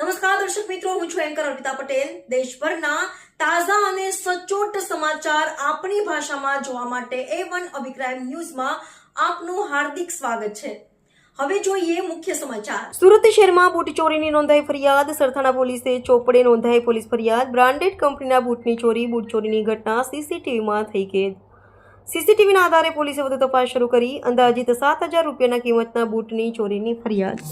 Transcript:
નમસ્કાર, દર્શક મિત્રો, હું છું એન્કર અર્પિતા પટેલ. દેશભરના તાજા અને સચોટ સમાચાર આપણી ભાષામાં જોવા માટે એ વન અભિક્રાઇમ ન્યૂઝમાં આપનું હાર્દિક સ્વાગત છે. હવે જોઈએ મુખ્ય સમાચાર. સુરત શહેરમાં બૂટ ચોરીની નોંધાઈ ફરિયાદ. સરથાણા પોલીસે ચોપડે નોંધાઈ પોલીસ ફરિયાદ. બ્રાન્ડેડ કંપનીના બૂટની ચોરી બૂટ ચોરીની ઘટના સીસીટીવીમાં થઈ કેદ સીસીટીવીના આધારે પોલીસે વધુ તપાસ શરૂ કરી. અંદાજિત સાત હજાર રૂપિયાના કિંમતના બૂટની ચોરીની ફરિયાદ.